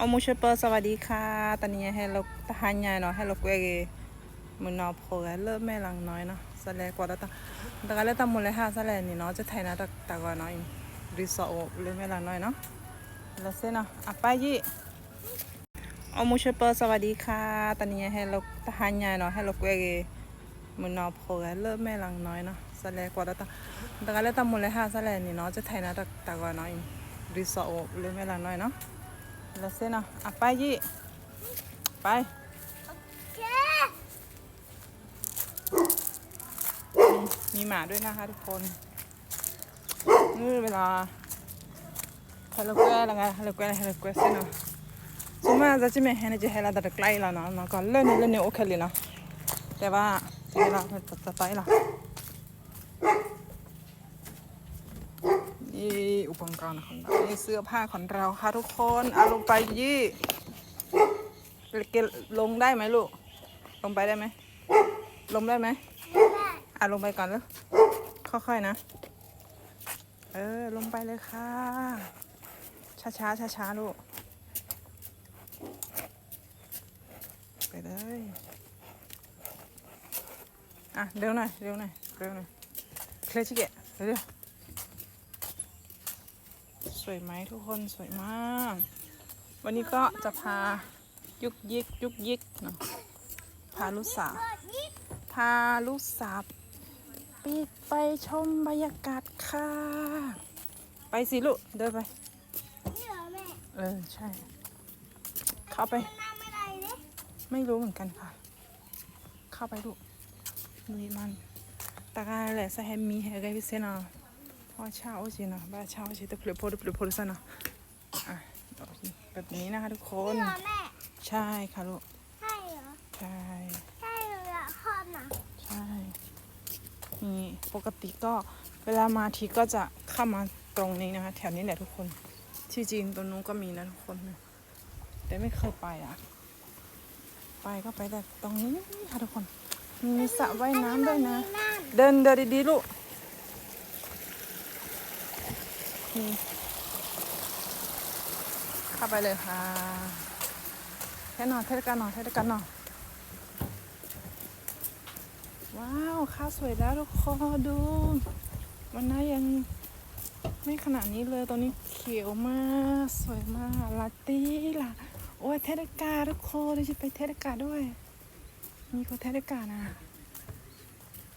อามูชเปอร์สวัสดีค่ะ ตอนนี้ให้เราทารใหญ่เนาะให้เราเกยมือนอโผล่เริ่มแม่ลังน้อยเนาะสแลกว่าแล้วตาแต่ก็เลตามูลเลยค่ะสแลนี่เนาะจะไทยนะตะตะกว่าน้อยรีสอร์ทเริ่มแม่ลังน้อยเนาะแล้วเส้นเนาะอะไปยี่อามูชเปอร์สวัสดีค่ะ ตอนนี้ให้เราทารใหญ่เนาะให้เราเกยมือนอโผล่เริ่มแม่ลังน้อยเนาะสแลกว่าแล้วตาแต่ก็เลตามูลเลยค่ะสแลนี่เนาะจะไทยนะตะตะกว่าน้อยรีสอร์ทเริ่มแม่ลังน้อยเนาะ แล้วเส้นเนาะอะไปยี่ไปมีมีหมาด้วยนะคะทุกคนนี่เวลาฮัลโหลแกแล้วไงฮัลโหลแกฮัลโหลแกเส้นเนาะสมมติจะจะไม่เห็นจะเห็นเราแต่ไกลแล้วเนาะเนาะก็เล่นเล่นโอเคเลยเนาะแต่ว่าจะเราจะจะไปละ นี่อุปกรณ์ของเรานี่เสื้อผ้าของเราค่ะทุกคนเอาลงไปยี่เกลงได้ไหมลูก ลงไปได้ไหม ลงได้ไหมอะลงไปก่อนแล้วค่อยๆนะ เออ ลงไปเลยค่ะ ช้าๆช้าๆลูก ไปเลย อะ เร็วหน่อย เร็วหน่อย เร็วหน่อย เคลชิเกะเร็ว วยไหมทุกคนสวยมาก วันนี้ก็จะพายุกยิกยุกยิกเนาะพาลูกสาวพาลูกสาวปีไปชมบรรยากาศค่ะ ไปสิลูกเดินไปเออใช่ เข้าไป ไม่รู้เหมือนกันค่ะ เข้าไปลูกลุยมันตากาแหละสะแฮมมีแฮกไกพิเศษเนาะ ช้าสิเนาะบ้าเช้าสิแต่เปลือกโพดเปลือกโพดซะเนาะอะแบบนี้นะคะทุกคน นี่เหรอแม่ ใช่ค่ะลูก ใช่เหรอ ใช่ใช่เลยอะชอบนะใช่ นี่ปกติก็เวลามาทีก็จะเข้ามาตรงนี้นะคะแถวนี้แหละทุกคน ที่จริงตรงนู้นก็มีนะทุกคน แต่ไม่เคยไปอะ ไปก็ไปแต่ตรงนี้ค่ะทุกคน มีสระว่ายน้ำด้วยนะน้เดินเดินดีๆลูกีเข้าไปเลยค่ะแค่นอนเทศกาลนอนเทศกาลนอนว้าวข้าวสวยแล้วทุกคนดู วันนั้ยังไม่ขนาดนี้เลยตอนนี้เขียวมาก สวยมากลาตีล่ะ โอ้ยเทศกาลทุกคนเราจะไปเทศกาลด้วย มีคนเทศกาลนะ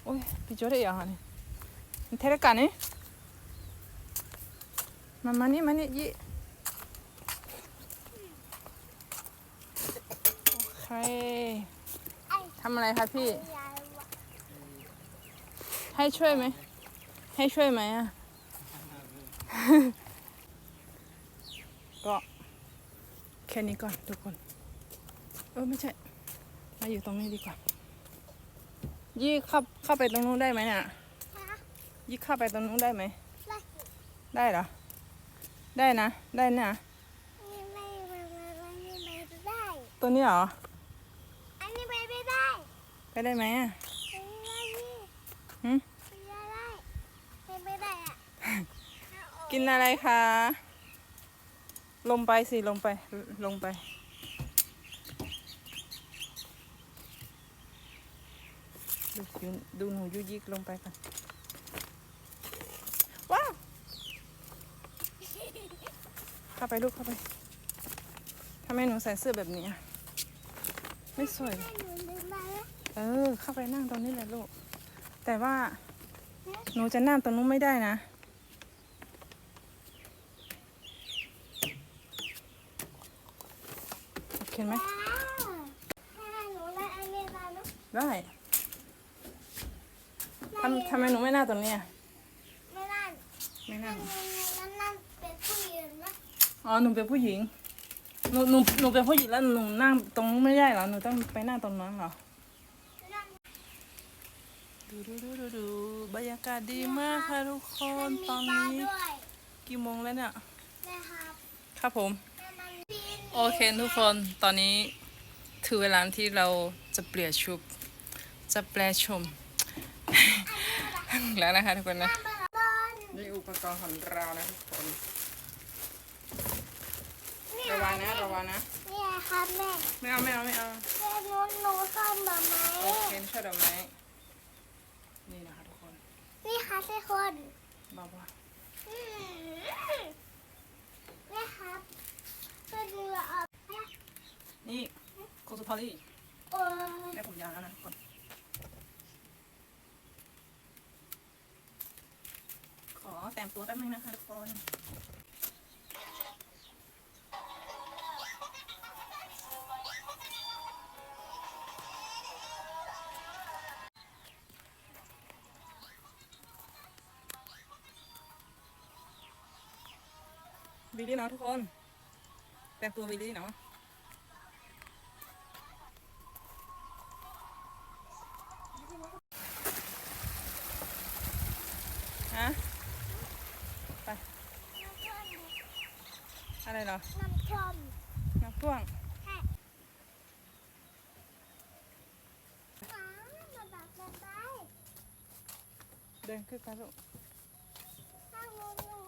โอ้ยพี่โจ้ได้ยังไงมันเทเลกันนี่ มามานี่มานี่ยี่โอเคำไอ้ทำอะไรคะพี่ยายวะให้ช่วยไหม ให้ช่วยไหมอะ ก็แค่นี้ก่อนทุกคน เออไม่ใช่ มาอยู่ตรงนี้ดีกว่า ยี่เข้าเข้าไปตรงนู้นได้ไหมเนี่ยฮะยี่เข้าไปตรงนู้นได้ไหมไล่ได้เหรอ ได้นะ ได้นะ นี่ไม่ไม่ไม่ไม่ไม่ไม่ได้ตัวนี้เหรอ อันนี้ไปไม่ได้ ไปได้ไหมอะอันนี้ไม่ได้หึไม่ได้ไปไม่ได้อะกินอะไรคะ ลงไปสิ ลงไป ลงไป ดูยูดูหนูยุยิกลงไปกันว้าว เข้าไปลูกเข้าไปทำไมหนูใส่เสื้อแบบนี้อะไม่สวยให้หนูดึงมาแล้วเออ เข้าไปนั่งตรงนี้แหละลูก แต่ว่า หนูจะนั่งตรงนู้นไม่ได้นะ โอเคไหมว้าวถ้าหนูได้อันนี้มาแล้วได้ทำทำไมหนูไม่นั่งตรงนี้อะไม่ได้ไม่นั่งนั่นนั่นเป็นผู้หญิงนะ อ๋อหนูเป็นผู้หญิงหนูหนูหนูเป็นผู้หญิงแล้วหนูนั่งตรงไม่ได้เหรอหนูต้องไปนั่งตรงนั้นเหรอดูดูดูดูดูบรรยากาศดีมากค่ะทุกคนตอนนี้กี่โมงแล้วเนี่ยครับครับผมโอเคทุกคนตอนนี้ถือเวลาที่เราจะเปลี่ยนชุดจะแปลชม แล้วนะคะทุกคนนะนี่อุปกรณ์ของเรานะทุกคน ระวังนะระวังวานะนี่ครับแม่ไม่เอาไม่เอาไม่เอาแม่หนูหนูซ่อนดอกไม้โอเคช่วยดอกไม้นี่นะคะทุกคนนี่ค่ะทุกคนบ้าบ้าอืมนี่ครับก็ดูออกนี่โคสุพอลี่โอ้ยได้ผมยาวแล้วนะทุกคนขอแต่งตัวแป๊บนึงนะคะทุกคน วิลลี่เนาะทุกคน แต่งตัววิลลี่เนาะฮะไปอะไรเหรอ น้ำท่อมน้ำท่วงใช่หมามาแบบแบบไปเดินขึ้นไปลูกถ้างูงู